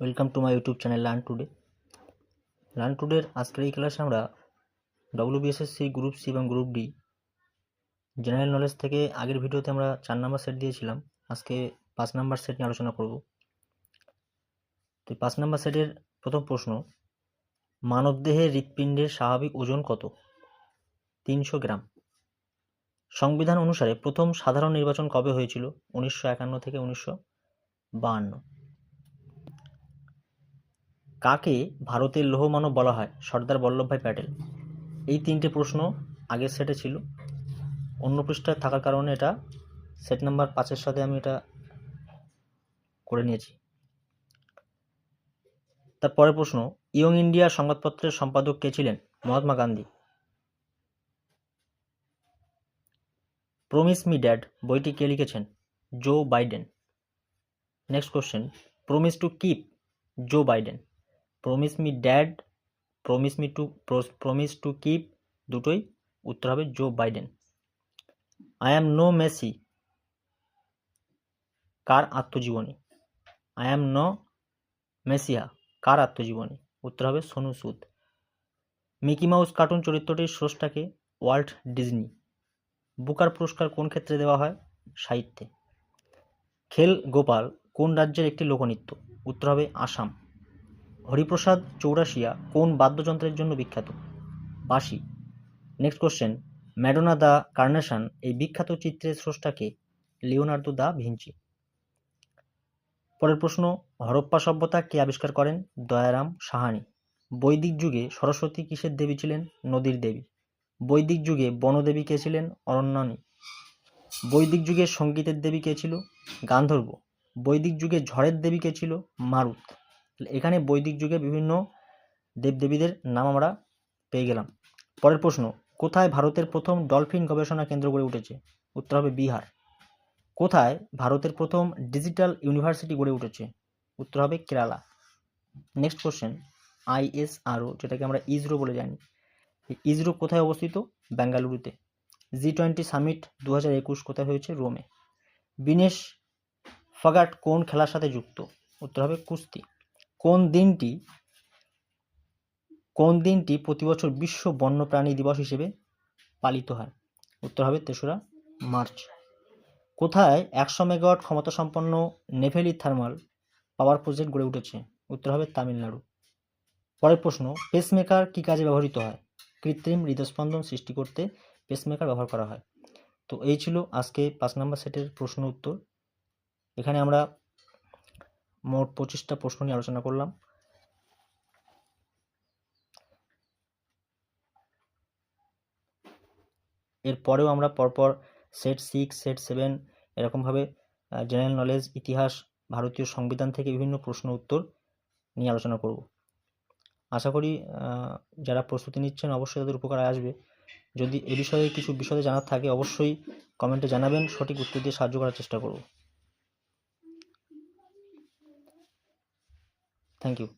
Welcome to my YouTube channel learn today learn টুডের আজকের এই ক্লাসে আমরা ডব্লিউবিএসএসসি গ্রুপ সি এবং গ্রুপ ডি জেনারেল নলেজ থেকে আগের ভিডিওতে আমরা চার নাম্বার সেট দিয়েছিলাম। আজকে পাঁচ নাম্বার সেট নিয়ে আলোচনা করব। তো পাঁচ নাম্বার সেটের প্রথম প্রশ্ন, মানবদেহের হৃৎপিণ্ডের স্বাভাবিক ওজন কত? তিনশো গ্রাম। সংবিধান অনুসারে প্রথম সাধারণ নির্বাচন কবে হয়েছিল? উনিশশো একান্ন থেকে উনিশশো বাহান্ন। কাকে ভারতের লৌহমানব বলা হয়? সর্দার বল্লভভাই প্যাটেল। এই তিনটে প্রশ্ন আগের সেটে ছিল। অন্য পৃষ্ঠায় থাকার কারণে এটা সেট নাম্বার পাঁচের সাথে আমি এটা করে নিয়েছি। তারপরের প্রশ্ন, ইয়ং ইন্ডিয়া সংবাদপত্রের সম্পাদক কে ছিলেন? Mahatma Gandhi. Promise me dad বইটি কে লিখেছেন? Joe Biden next question promise to keep Joe Biden promise me dad promise me to promise to keep দুটোই উত্তর হবে Joe Biden I am no messiah কার আত্মজীবনী? আই অ্যাম নো মেসিয়া কার আত্মজীবনী? উত্তর হবে Sonu Sood. Mickey Mouse cartoon চরিত্রটির স্রষ্টাকে Walt Disney. Booker পুরস্কার কোন ক্ষেত্রে দেওয়া হয়? সাহিত্যে। খেল গোপাল কোন রাজ্যের একটি লোকনৃত্য? উত্তর হবে আসাম। হরিপ্রসাদ চৌরাশিয়া কোন বাদ্যযন্ত্রের জন্য বিখ্যাত? বাঁশি। Next question Madonna the carnation এই বিখ্যাত চিত্রের স্রষ্টাকে লিওনার্দো দা ভিঞ্চি পরের প্রশ্ন, হরপ্পা সভ্যতা কে আবিষ্কার করেন? দয়ারাম সাহানি। বৈদিক যুগে সরস্বতী কিসের দেবী ছিলেন? নদীর দেবী। বৈদিক যুগে বনদেবী কে ছিলেন? অরণ্যানী। বৈদিক যুগে সঙ্গীতের দেবী কে ছিল? গান্ধর্ব। বৈদিক যুগে ঝড়ের দেবী কে ছিল? মারুত। এখানে বৈদিক যুগে বিভিন্ন দেবদেবীদের নাম আমরা পেয়ে গেলাম। পরের প্রশ্ন, কোথায় ভারতের প্রথম ডলফিন গবেষণা কেন্দ্র গড়ে উঠেছে? উত্তর হবে বিহার। কোথায় ভারতের প্রথম ডিজিটাল ইউনিভার্সিটি গড়ে উঠেছে? উত্তর হবে কেরালা। নেক্সট কোশ্চেন, আইএসআরও, যেটাকে আমরা ইসরো বলে জানি, ইসরো কোথায় অবস্থিত? বেঙ্গালুরুতে। জি টোয়েন্টি সামিট দু হাজার একুশ কোথায় হয়েছে? রোমে। বিনেশ ফগাট কোন খেলার সাথে যুক্ত? উত্তর হবে কুস্তি। কোন দিনটি কোন দিনটি প্রতি বছর বিশ্ব বন্যপ্রাণী দিবস হিসেবে পালিত হয়? উত্তর হবে তেসরা মার্চ। কোথায় একশো মেগাওয়াট ক্ষমতা সম্পন্ন নেভেলি থার্মাল পাওয়ার প্রজেক্ট গড়ে উঠেছে? উত্তর হবে তামিলনাড়ু। পরের প্রশ্ন পেসমেকার কী কাজে ব্যবহৃত হয়? কৃত্রিম হৃদস্পন্দন সৃষ্টি করতে পেসমেকার ব্যবহার করা হয়। তো এই ছিল আজকে পাঁচ নম্বর সেটের প্রশ্ন উত্তর। এখানে আমরা মোট পঁচিশটা প্রশ্ন নিয়ে আলোচনা করলাম। এরপরেও আমরা পরপর সেট সিক্স সেট সেভেন এরকমভাবে জেনারেল নলেজ ইতিহাস, ভারতীয় সংবিধান থেকে বিভিন্ন প্রশ্ন উত্তর নিয়ে আলোচনা করব। আশা করি যারা প্রস্তুতি নিচ্ছেন অবশ্যই তাদের উপকারে আসবে। যদি এ বিষয়ে কিছু বিষয়ে জানার থাকে অবশ্যই কমেন্টে জানাবেন, সঠিক উত্তর দিয়ে সাহায্য করার চেষ্টা করব। Thank you